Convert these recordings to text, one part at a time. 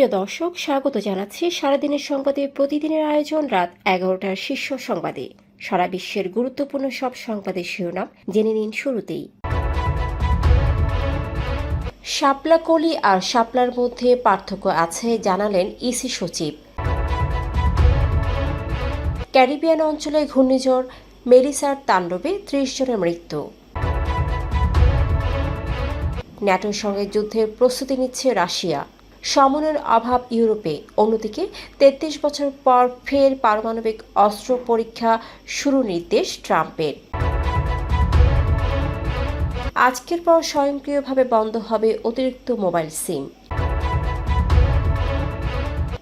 প্রিয় দর্শক, স্বাগত জানাচ্ছি সারাদিনের সংবাদে। প্রতিদিনের আয়োজন রাত এগারোটার শীর্ষ সংবাদে। সারা বিশ্বের গুরুত্বপূর্ণ সব সংবাদের শিরোনাম জেনে নিন শুরুতেই। শাপলা কলি আর শাপলার মধ্যে পার্থক্য আছে জানালেন ইসি সচিব। ক্যারিবিয়ান অঞ্চলে ঘূর্ণিঝড়, মেরিসার তাণ্ডবে ত্রিশ জনের মৃত্যু। ন্যাটোর সঙ্গে যুদ্ধের প্রস্তুতি নিচ্ছে রাশিয়া। সমনের অভাব ইউরোপে। অন্যদিকে, তেত্রিশ বছর পর ফের পারমাণবিক অস্ত্র পরীক্ষা শুরু নির্দেশ ট্রাম্পের। আজকের পর স্বয়ংক্রিয়ভাবে বন্ধ হবে অতিরিক্ত মোবাইল সিম।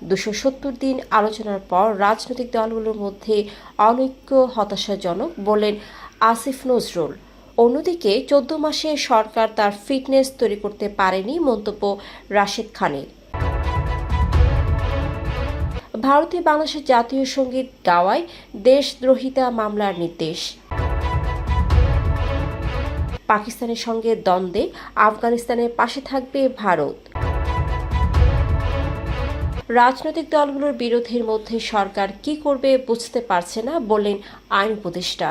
দুশো সত্তর দিন আলোচনার পর রাজনৈতিক দলগুলোর মধ্যে অনৈক্য হতাশাজনক বললেন আসিফ নজরুল। অন্যদিকে, চোদ্দ মাসে সরকার তার ফিটনেস তৈরি করতে পারেনি মন্তব্য রাশেদ খানের। ভারতে বাংলাদেশের জাতীয় সংগীত গাওয়ায় দেশদ্রোহিতা মামলার নির্দেশ। পাকিস্তানের সঙ্গে দ্বন্দ্বে আফগানিস্তানের পাশে থাকবে ভারত। রাজনৈতিক দলগুলোর বিরোধের মধ্যে সরকার কি করবে বুঝতে পারছে না বললেন আইন উপদেষ্টা।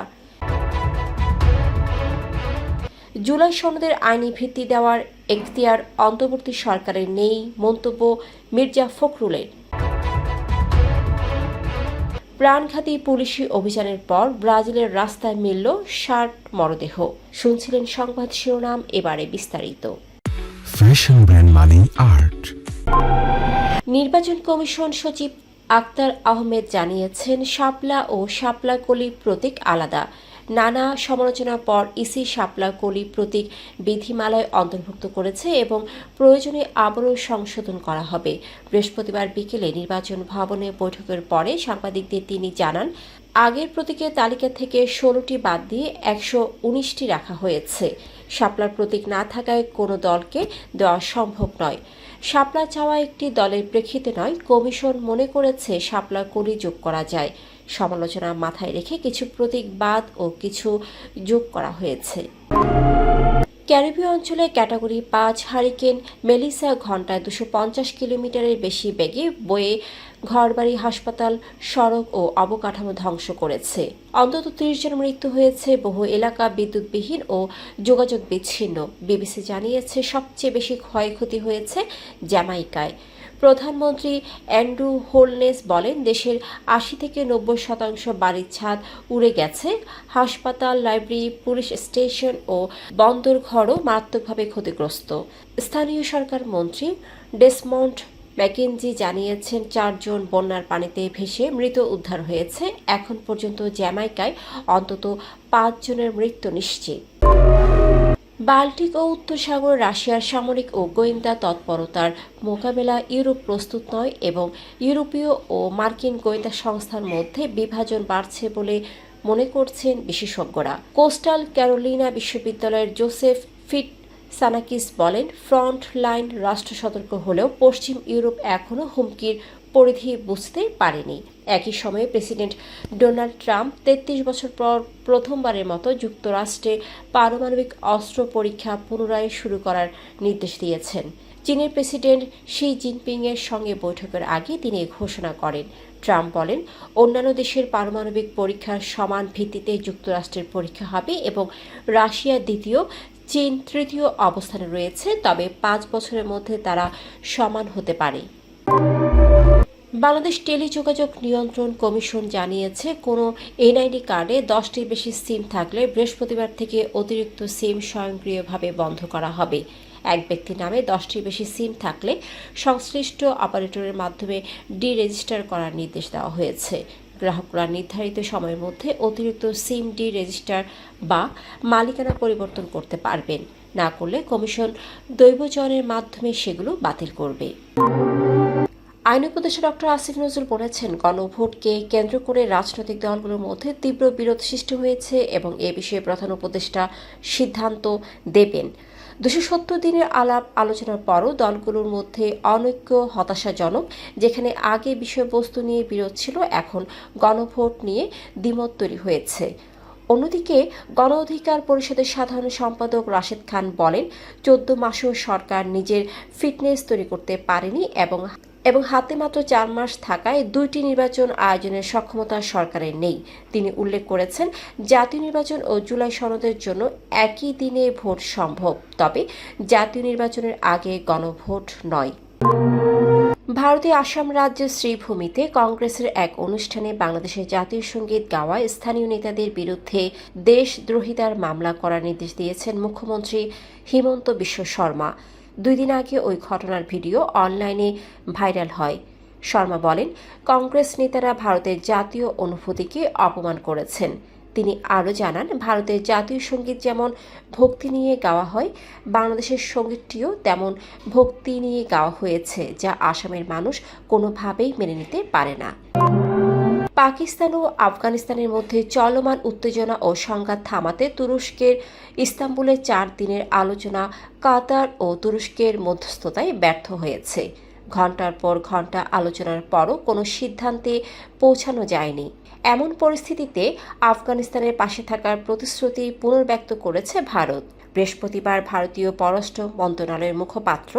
জুলাই সনদের আইনি ভিত্তি দেওয়ার এখতিয়ার অন্তর্বর্তী সরকারের নেই মন্তব্য মির্জা ফখরুলের। প্রাণঘাতী পুলিশি অভিযানের পর ব্রাজিলের রাস্তায় মিলল ষাট মরদেহ। শুনছিলেন সংবাদ শিরোনাম এবারে বিস্তারিত। ফ্যাশন ব্র্যান্ড মানে আর্ট নির্বাচন কমিশন সচিব আক্তার আহমেদ জানিয়েছেন শাপলা ও শাপলা কলি প্রতীক আলাদা। নানা সমালোচনার পর ইসি শাপলা কলি প্রতীক বিধিমালায় অন্তর্ভুক্ত করেছে এবং প্রয়োজনে আবারও সংশোধন করা হবে। বৃহস্পতিবার বিকেলে নির্বাচন ভবনে বৈঠকের পরে সাংবাদিকদের তিনি জানান, আগের প্রতীকের তালিকা থেকে ষোলোটি বাদ দিয়ে একশো উনিশটি রাখা হয়েছে। শাপলার প্রতীক না থাকায় কোনো দলকে দেওয়া সম্ভব নয়। শাপলা চাওয়া একটি দলের প্রেক্ষিতে নয়, কমিশন মনে করেছে শাপলা কলি যোগ করা যায়। সমালোচনা মাথায় রেখে কিছু প্রতীক বাদ ও কিছু যোগ করা হয়েছে। ক্যারিবীয় অঞ্চলে ক্যাটাগরি পাঁচ হারিকেন, মেলিসা ঘন্টায় দুশো পঞ্চাশ কিলোমিটারের বেশি বেগে বয়ে ঘরবাড়ি, হাসপাতাল, সড়ক ও অবকাঠামো ধ্বংস করেছে। অন্তত ত্রিশ জন মৃত্যু হয়েছে, বহু এলাকা বিদ্যুৎবিহীন ও যোগাযোগ বিচ্ছিন্ন। বিবিসি জানিয়েছে, সবচেয়ে বেশি ক্ষয়ক্ষতি হয়েছে জ্যামাইকায়। প্রধানমন্ত্রী অ্যান্ড্রু হোলনেস বলেন, দেশের আশি থেকে নব্বই শতাংশ বাড়ির ছাদ উড়ে গেছে। হাসপাতাল, লাইব্রেরি, পুলিশ স্টেশন ও বন্দর ঘরও মারাত্মকভাবে ক্ষতিগ্রস্ত। স্থানীয় সরকার মন্ত্রী ডেসমন্ট ম্যাকেনজি জানিয়েছেন, চারজন বন্যার পানিতে ভেসে মৃত উদ্ধার হয়েছে। এখন পর্যন্ত জ্যামাইকায় অন্তত পাঁচজনের মৃত্যু নিশ্চিত। বাল্টিক ও উত্তর সাগর, রাশিয়ার সামরিক ও গোয়েন্দা তৎপরতার মোকাবেলা ইউরোপ প্রস্তুত নয় এবং ইউরোপীয় ও মার্কিন গোয়েন্দা সংস্থার মধ্যে বিভাজন বাড়ছে বলে মনে করছেন বিশেষজ্ঞরা। কোস্টাল ক্যারোলিনা বিশ্ববিদ্যালয়ের জোসেফ ফিট সানাকিস বলেন, ফ্রন্ট লাইন রাষ্ট্র সতর্ক হলেও পশ্চিম ইউরোপ এখনও হুমকির পরিধি বুঝতে পারেনি। একই সময়ে প্রেসিডেন্ট ডোনাল্ড ট্রাম্প তেত্রিশ বছর পর প্রথমবারের মতো যুক্তরাষ্ট্রে পারমাণবিক অস্ত্র পরীক্ষা পুনরায় শুরু করার নির্দেশ দিয়েছেন। চীনের প্রেসিডেন্ট শি জিনপিংয়ের সঙ্গে বৈঠকের আগে তিনি ঘোষণা করেন। ট্রাম্প বলেন, অন্যান্য দেশের পারমাণবিক পরীক্ষার সমান ভিত্তিতে যুক্তরাষ্ট্রের পরীক্ষা হবে এবং রাশিয়া দ্বিতীয়, চীন তৃতীয় অবস্থানে রয়েছে, তবে পাঁচ বছরের মধ্যে তারা সমান হতে পারে। বাংলাদেশ টেলিযোগাযোগ নিয়ন্ত্রণ কমিশন জানিয়েছে, কোনো এনআইডি কার্ডে দশটির বেশি সিম থাকলে বৃহস্পতিবার থেকে অতিরিক্ত সিম স্বয়ংক্রিয়ভাবে বন্ধ করা হবে। এক ব্যক্তির নামে দশটির বেশি সিম থাকলে সংশ্লিষ্ট অপারেটরের মাধ্যমে ডি রেজিস্টার করার নির্দেশ দেওয়া হয়েছে। গ্রাহকরা নির্ধারিত সময়ের মধ্যে অতিরিক্ত সিম ডি রেজিস্টার বা মালিকানা পরিবর্তন করতে পারবেন। না করলে কমিশন দৈবচয়নের মাধ্যমে সেগুলো বাতিল করবে। আইন উপদেষ্টা ডক্টর আসিফ নজরুল বলেছেন, গণভোটকে কেন্দ্র করে রাজনৈতিক দলগুলোর মধ্যে তীব্র বিরোধ সৃষ্টি হয়েছে এবং এ বিষয়ে প্রধান উপদেষ্টা সিদ্ধান্ত দেবেন। দুশো সত্তর দিনের আলাপ আলোচনার পরও দলগুলোর মধ্যে অনৈক্য, হতাশাজনক, যেখানে আগে বিষয়বস্তু নিয়ে বিরোধ ছিল, এখন গণভোট নিয়ে দ্বিমত তৈরি হয়েছে। অন্যদিকে, গণ অধিকার পরিষদের সাধারণ সম্পাদক রাশেদ খান বলেন, চোদ্দ মাসেও সরকার নিজের ফিটনেস তৈরি করতে পারেনি এবং এবং হাতে মাত্র চার মাস থাকায় দুইটি নির্বাচন আয়োজনের সক্ষমতা সরকারের নেই। তিনি উল্লেখ করেছেন, জাতীয় নির্বাচন ও জুলাই সনদের জন্য একই দিনে ভোট সম্ভব, তবে জাতীয় নির্বাচনের আগে গণভোট নয়। ভারতীয় আসাম রাজ্যের শ্রীভূমিতে কংগ্রেসের এক অনুষ্ঠানে বাংলাদেশের জাতীয় সংগীত গাওয়ায় স্থানীয় নেতাদের বিরুদ্ধে দেশদ্রোহিতার মামলা করার নির্দেশ দিয়েছেন মুখ্যমন্ত্রী হিমন্ত বিশ্ব শর্মা। দুই দিন আগে ওই ঘটনার ভিডিও অনলাইনে ভাইরাল হয়। শর্মা বলেন, কংগ্রেস নেতারা ভারতের জাতীয় অনুভূতিকে অপমান করেছেন। তিনি আরও জানান, ভারতের জাতীয় সংগীত যেমন ভক্তি নিয়ে গাওয়া হয়, বাংলাদেশের সঙ্গীতটিও তেমন ভক্তি নিয়ে গাওয়া হয়েছে, যা আসামের মানুষ কোনোভাবেই মেনে নিতে পারে না। পাকিস্তান ও আফগানিস্তানের মধ্যে চলমান উত্তেজনা ও সংঘাত থামাতে তুরস্কের ইস্তাম্বুলে চার দিনের আলোচনা কাতার ও তুরস্কের মধ্যস্থতায় ব্যর্থ হয়েছে। ঘণ্টার পর ঘণ্টা আলোচনার পরও কোনো সিদ্ধান্তে পৌঁছানো যায়নি। এমন পরিস্থিতিতে আফগানিস্তানের পাশে থাকার প্রতিশ্রুতি পুনর্ব্যক্ত করেছে ভারত। বৃহস্পতিবার ভারতীয় পররাষ্ট্র মন্ত্রণালয়ের মুখপাত্র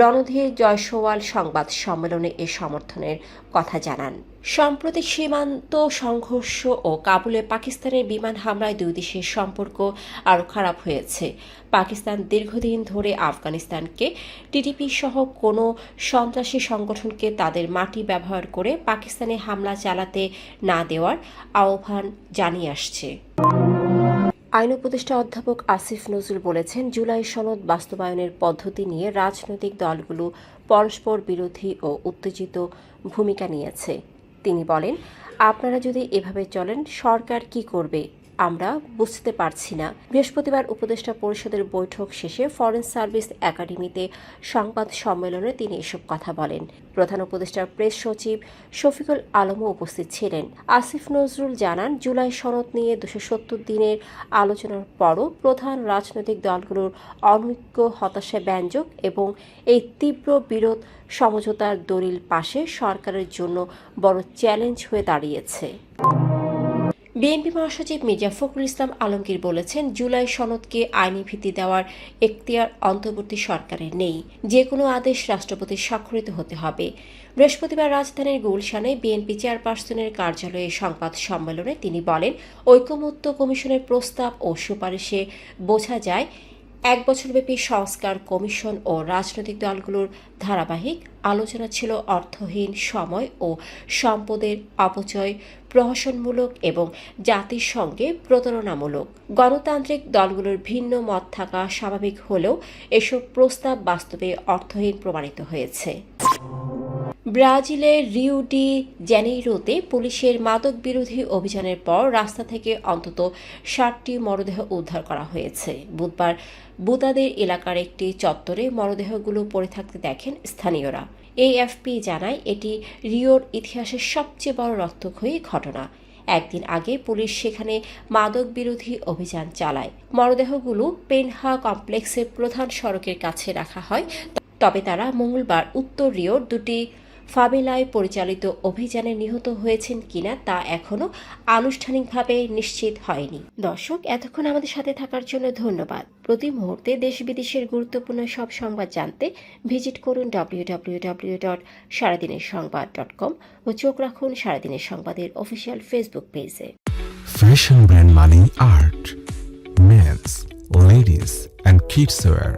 রণধীর জয়সওয়াল সংবাদ সম্মেলনে এ সমর্থনের কথা জানান। সাম্প্রতিক সীমান্ত সংঘর্ষ ও কাবুলে পাকিস্তানের বিমান হামলায় দুই দেশের সম্পর্ক আরও খারাপ হয়েছে। পাকিস্তান দীর্ঘদিন ধরে আফগানিস্তানকে টিটিপি সহ কোনো সন্ত্রাসী সংগঠনকে তাদের মাটি ব্যবহার করে পাকিস্তানে হামলা চালাতে না দেওয়ার আহ্বান জানিয়ে আসছে। আইন উপদেষ্টা অধ্যাপক আসিফ নজরুল বলেছেন, জুলাই সনদ বাস্তবায়নের পদ্ধতি নিয়ে রাজনৈতিক দলগুলো পরস্পর বিরোধী ও উত্তেজিত ভূমিকা নিয়েছে। তিনি বলেন আপনারা যদি এভাবে চলেন সরকার কি করবে? আমরা বুঝতে পারছি না। বৃহস্পতিবার উপদেষ্টা পরিষদের বৈঠক শেষে ফরেন সার্ভিস একাডেমিতে সংবাদ সম্মেলনে তিনি এসব কথা বলেন। প্রধান উপদেষ্টার প্রেস সচিব শফিকুল আলমও উপস্থিত ছিলেন। আসিফ নজরুল জানান, জুলাই সনদ নিয়ে দুশো সত্তর দিনের আলোচনার পরও প্রধান রাজনৈতিক দলগুলোর অনৈক্য হতাশা, ব্যঞ্জক এবং এই তীব্র বিরোধ সমঝোতার দলিল পাশে সরকারের জন্য বড় চ্যালেঞ্জ হয়ে দাঁড়িয়েছে। বিএনপি মহাসচিব মির্জা ফখরুল ইসলাম আলমগীর বলেছেন, জুলাই সনদকে আইনি ভিত্তি দেওয়ার এখতিয়ার অন্তর্বর্তী সরকারের নেই। যে কোনো আদেশ রাষ্ট্রপতির স্বাক্ষরিত হতে হবে। বৃহস্পতিবার রাজধানীর গুলশানে বিএনপি চেয়ারপারসনের কার্যালয়ে সংবাদ সম্মেলনে তিনি বলেন, ঐকমত্য কমিশনের প্রস্তাব ও সুপারিশে বোঝা যায় এক বছরব্যাপী সংস্কার কমিশন ও রাজনৈতিক দলগুলোর ধারাবাহিক আলোচনা ছিল অর্থহীন সময় ও সম্পদের অপচয় প্রহসনমূলক এবং জাতির সঙ্গে প্রতারণামূলক। গণতান্ত্রিক দলগুলোর ভিন্ন মত থাকা স্বাভাবিক হলেও এসব প্রস্তাব বাস্তবে অর্থহীন প্রমাণিত হয়েছে। ব্রাজিলের রিউ ডি জেনেইরোতে পুলিশের মাদক বিরোধী অভিযানের পর রাস্তা থেকে অন্তত ষাটটি মরদেহ উদ্ধার করা হয়েছে। বুধবার বুদাদের এলাকার একটি চত্বরে মরদেহগুলো পড়ে থাকতে দেখেন স্থানীয়রা। এএফপি জানায়, এটি রিওর ইতিহাসের সবচেয়ে বড় রক্তক্ষয়ী ঘটনা। একদিন আগে পুলিশ সেখানে মাদক বিরোধী অভিযান চালায়। মরদেহগুলো পেনহা কমপ্লেক্সের প্রধান সড়কের কাছে রাখা হয়। তবে তারা মঙ্গলবার উত্তর রিওর দুটি ফাবেলায় পরিচালিত অভিযানে নিহত হয়েছেন কিনা তা এখনও আনুষ্ঠানিকভাবে নিশ্চিত হয়নি দর্শক এতক্ষণ আমাদের সাথে থাকার জন্য ধন্যবাদ প্রতি মুহূর্তে দেশ বিদেশের গুরুত্বপূর্ণ সব সংবাদ জানতে ভিজিট করুন ডাব্লিউ ডাব্লিউ ডাব্লিউ ডট সারাদিনের সংবাদ ডট কম ও চোখ রাখুন সারাদিনের সংবাদের অফিসিয়াল ফেসবুক পেজে Fashion brand money art. Men's, ladies, and kids wear.